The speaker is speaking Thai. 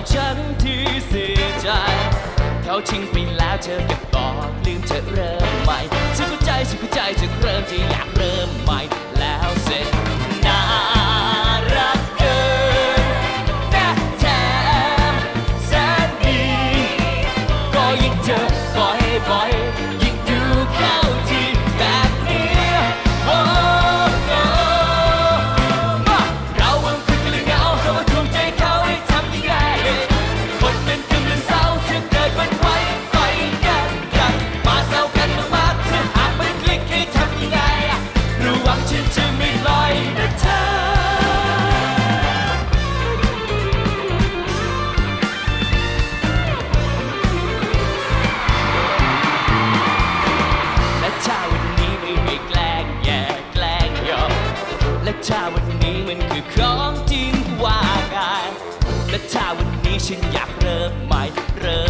อบฉันที่เสียใจ เขาทิ้งไปแล้วเธอก็บอกลืมเธอเริ่มใหม่ฉันเข้าใจฉันเข้าใจจะเริ่มที่อยากเริ่มใหม่แล้วเสร็จ มันคือของจริงว่ากันและถ้าวันนี้ฉันอยากเริ่มใหม่เริ่ม